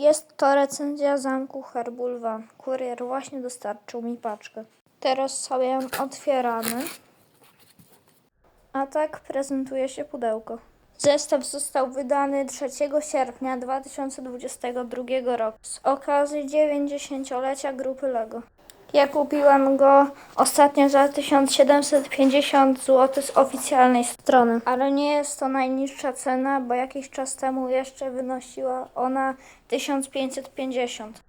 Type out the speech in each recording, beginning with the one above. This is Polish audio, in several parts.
Jest to recenzja zamku Herbulwa. Kurier właśnie dostarczył mi paczkę. Teraz sobie ją otwieramy. A tak prezentuje się pudełko. Zestaw został wydany 3 sierpnia 2022 roku z okazji 90-lecia grupy LEGO. Ja kupiłem go ostatnio za 1750 zł z oficjalnej strony. Ale nie jest to najniższa cena, bo jakiś czas temu jeszcze wynosiła ona 1550.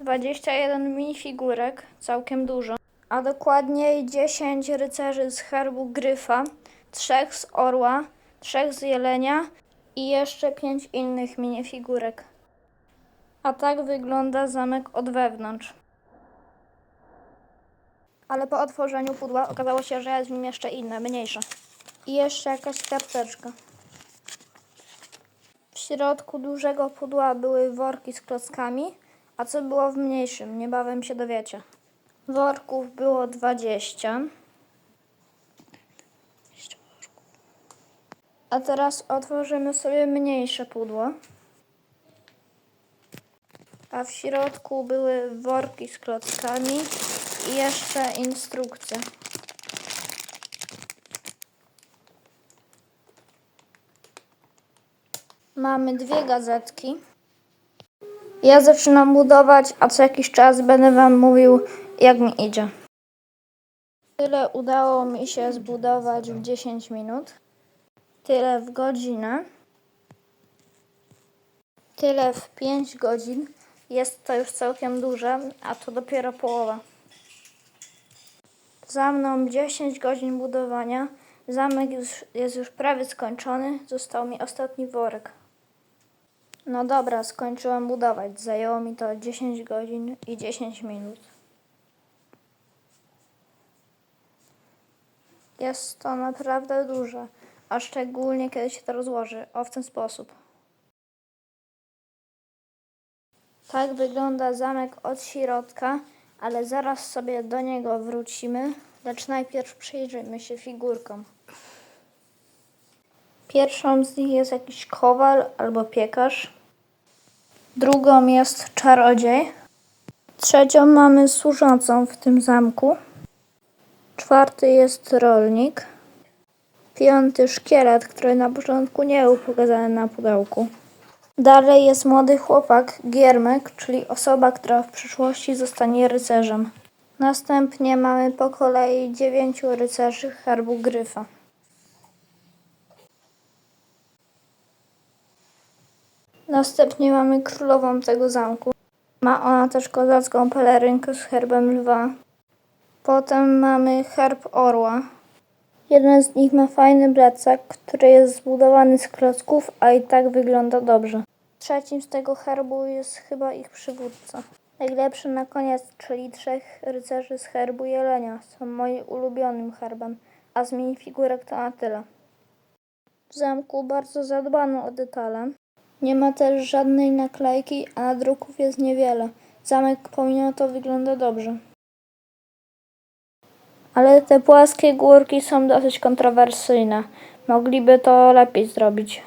21 minifigurek, całkiem dużo. A dokładniej 10 rycerzy z herbu Gryfa, 3 z Orła, 3 z Jelenia i jeszcze 5 innych minifigurek. A tak wygląda zamek od wewnątrz. Ale po otworzeniu pudła okazało się, że jest w nim jeszcze inne, mniejsze. I jeszcze jakaś karteczka. W środku dużego pudła były worki z klockami, a co było w mniejszym, niebawem się dowiecie. Worków było 20. A teraz otworzymy sobie mniejsze pudło. A w środku były worki z klockami jeszcze instrukcje. Mamy dwie gazetki. Ja zaczynam budować, a co jakiś czas będę Wam mówił, jak mi idzie. Tyle udało mi się zbudować w 10 minut. Tyle w godzinę. Tyle w 5 godzin. Jest to już całkiem duże, a to dopiero połowa. Za mną 10 godzin budowania. Zamek już, jest już prawie skończony. Został mi ostatni worek. No dobra, skończyłam budować. Zajęło mi to 10 godzin i 10 minut. Jest to naprawdę duże, a szczególnie kiedy się to rozłoży. O, w ten sposób. Tak wygląda zamek od środka, ale zaraz sobie do niego wrócimy. Lecz najpierw przyjrzyjmy się figurkom. Pierwszą z nich jest jakiś kowal albo piekarz. Drugą jest czarodziej. Trzecią mamy służącą w tym zamku. Czwarty jest rolnik. Piąty szkielet, który na początku nie był pokazany na pudełku. Dalej jest młody chłopak, Giermek, czyli osoba, która w przyszłości zostanie rycerzem. Następnie mamy po kolei dziewięciu rycerzy herbu Gryfa. Następnie mamy królową tego zamku. Ma ona też kozacką pelerynkę z herbem lwa. Potem mamy herb orła. Jeden z nich ma fajny plecak, który jest zbudowany z klocków, a i tak wygląda dobrze. Trzecim z tego herbu jest chyba ich przywódca. Najlepszy na koniec, czyli trzech rycerzy z herbu jelenia, są moim ulubionym herbem, a z minifigurek to na tyle. W zamku bardzo zadbano o detale. Nie ma też żadnej naklejki, a nadruków jest niewiele. Zamek pomimo to wygląda dobrze. Ale te płaskie górki są dosyć kontrowersyjne. Mogliby to lepiej zrobić.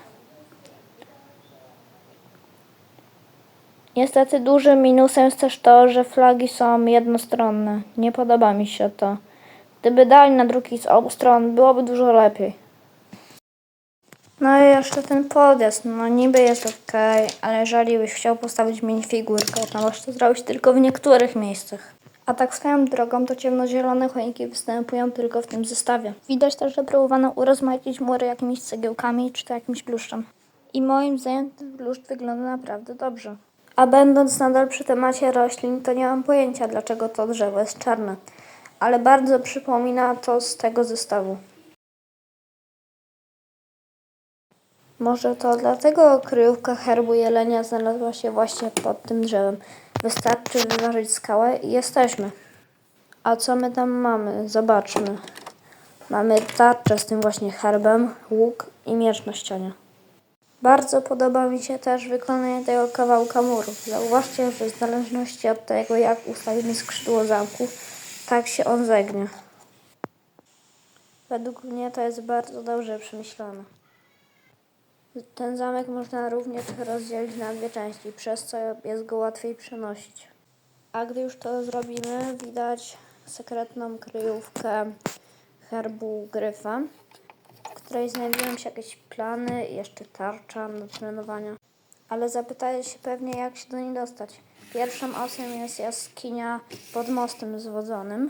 Niestety dużym minusem jest też to, że flagi są jednostronne. Nie podoba mi się to. Gdyby dali nadruki z obu stron, byłoby dużo lepiej. No i jeszcze ten podjazd, no niby jest ok, ale jeżeli byś chciał postawić minifigurkę, to możesz to zrobić tylko w niektórych miejscach. A tak swoją drogą, to ciemnozielone choinki występują tylko w tym zestawie. Widać też, że próbowano urozmaicić mury jakimiś cegiełkami, czy to jakimś bluszczem. I moim zdaniem ten bluszcz wygląda naprawdę dobrze. A będąc nadal przy temacie roślin, to nie mam pojęcia, dlaczego to drzewo jest czarne. Ale bardzo przypomina to z tego zestawu. Może to dlatego kryjówka herbu jelenia znalazła się właśnie pod tym drzewem. Wystarczy wyważyć skałę i jesteśmy. A co my tam mamy? Zobaczmy. Mamy tarczę z tym właśnie herbem, łuk i miecz na ścianie. Bardzo podoba mi się też wykonanie tego kawałka muru. Zauważcie, że w zależności od tego, jak ustawimy skrzydło zamku, tak się on zegnie. Według mnie to jest bardzo dobrze przemyślane. Ten zamek można również rozdzielić na dwie części, przez co jest go łatwiej przenosić. A gdy już to zrobimy, widać sekretną kryjówkę herbu gryfa, w której znajdują się jakieś plany jeszcze tarcza do trenowania. Ale zapytacie się pewnie, jak się do niej dostać. Pierwszą opcją jest jaskinia pod mostem zwodzonym,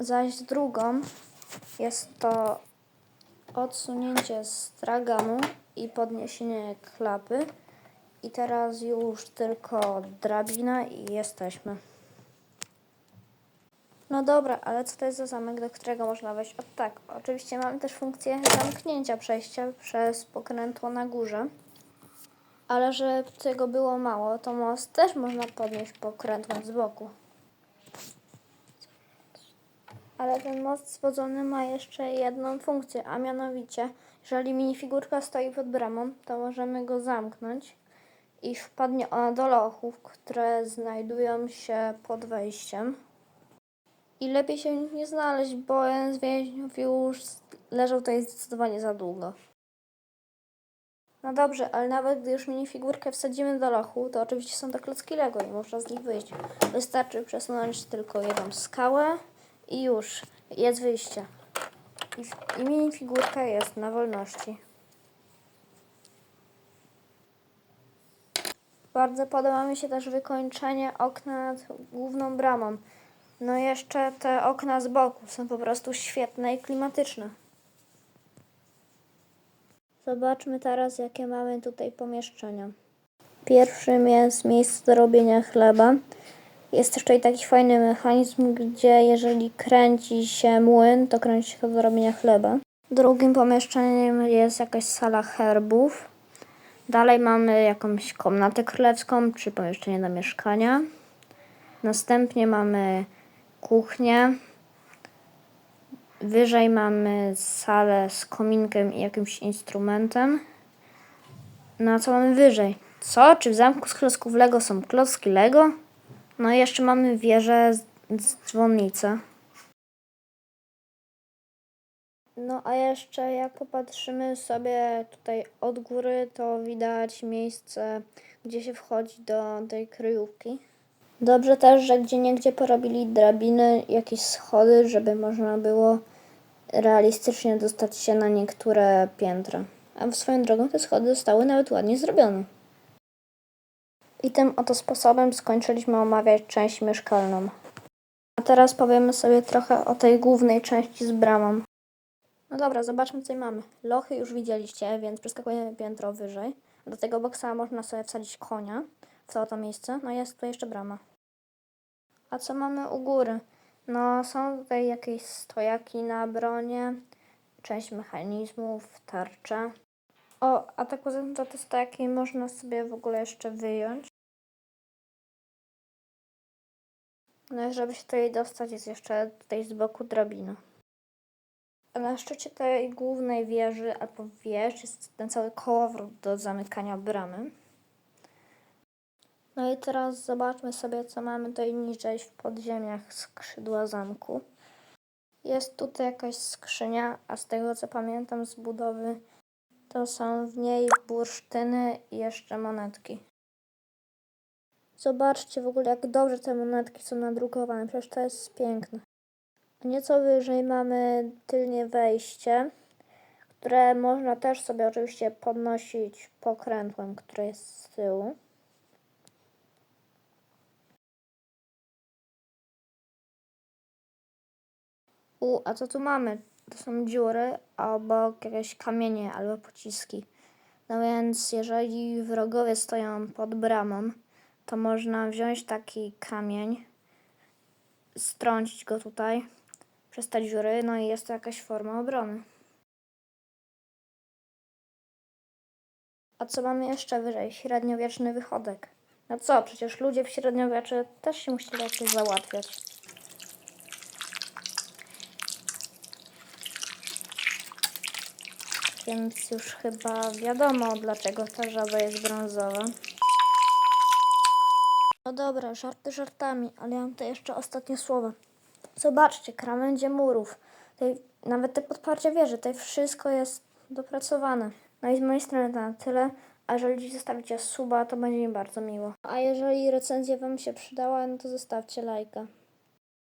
zaś drugą jest to odsunięcie straganu i podniesienie klapy. I teraz już tylko drabina i jesteśmy. No dobra, ale co to jest za zamek, do którego można wejść? O tak, oczywiście mamy też funkcję zamknięcia przejścia przez pokrętło na górze. Ale żeby tego było mało, to most też można podnieść pokrętłem z boku. Ale ten most zwodzony ma jeszcze jedną funkcję, a mianowicie, jeżeli minifigurka stoi pod bramą, to możemy go zamknąć i wpadnie ona do lochów, które znajdują się pod wejściem. I lepiej się nie znaleźć, bo jeden z więźniów już leżał tutaj zdecydowanie za długo. No dobrze, ale nawet gdy już minifigurkę wsadzimy do lochu, to oczywiście są to klocki Lego i można z nich wyjść. Wystarczy przesunąć tylko jedną skałę i już, jest wyjście. I, i minifigurka jest na wolności. Bardzo podoba mi się też wykończenie okna nad główną bramą. No jeszcze te okna z boku są po prostu świetne i klimatyczne. Zobaczmy teraz, jakie mamy tutaj pomieszczenia. Pierwszym jest miejsce do robienia chleba. Jest też tutaj taki fajny mechanizm, gdzie jeżeli kręci się młyn, to kręci się to do robienia chleba. Drugim pomieszczeniem jest jakaś sala herbów. Dalej mamy jakąś komnatę królewską, czy pomieszczenie do mieszkania. Następnie mamy kuchnię. Wyżej mamy salę z kominkiem i jakimś instrumentem. No a co mamy wyżej? Co? Czy w zamku z klocków Lego są klocki Lego? No i jeszcze mamy wieżę z, z dzwonnicę. No a jeszcze jak popatrzymy sobie tutaj od góry, to widać miejsce, gdzie się wchodzi do tej kryjówki. Dobrze też, że gdzie niegdzie porobili drabiny, jakieś schody, żeby można było realistycznie dostać się na niektóre piętra. A swoją drogą te schody zostały nawet ładnie zrobione. I tym oto sposobem skończyliśmy omawiać część mieszkalną. A teraz powiemy sobie trochę o tej głównej części z bramą. No dobra, zobaczmy co mamy. Lochy już widzieliście, więc przeskakujemy piętro wyżej. Do tego boksa można sobie wsadzić konia w to miejsce. No jest tu jeszcze brama. A co mamy u góry? No są tutaj jakieś stojaki na bronie, część mechanizmów, tarcze. O, a tak poza tym to te stojaki można sobie w ogóle jeszcze wyjąć. No żeby się tutaj dostać jest jeszcze tutaj z boku drabina. A na szczycie tej głównej wieży albo wież jest ten cały kołowrót do zamykania bramy. No i teraz zobaczmy sobie, co mamy tutaj niżej w podziemiach skrzydła zamku. Jest tutaj jakaś skrzynia, a z tego co pamiętam z budowy, to są w niej bursztyny i jeszcze monetki. Zobaczcie w ogóle, jak dobrze te monetki są nadrukowane, przecież to jest piękne. Nieco wyżej mamy tylnie wejście, które można też sobie oczywiście podnosić pokrętłem, które jest z tyłu. U, a co tu mamy? To są dziury, a obok jakieś kamienie albo pociski. No więc jeżeli wrogowie stoją pod bramą, to można wziąć taki kamień, strącić go tutaj, przez te dziury, no i jest to jakaś forma obrony. A co mamy jeszcze wyżej? Średniowieczny wychodek. No co, przecież ludzie w średniowieczu też się musieli jakoś załatwiać. Więc już chyba wiadomo, dlaczego ta żaba jest brązowa. No dobra, żarty żartami, ale ja mam tutaj jeszcze ostatnie słowa. Zobaczcie, krawędzie murów, nawet te podparcia wieży, tutaj wszystko jest dopracowane. No i z mojej strony to na tyle. A jeżeli zostawicie suba, to będzie mi bardzo miło. A jeżeli recenzja Wam się przydała, no to zostawcie lajka.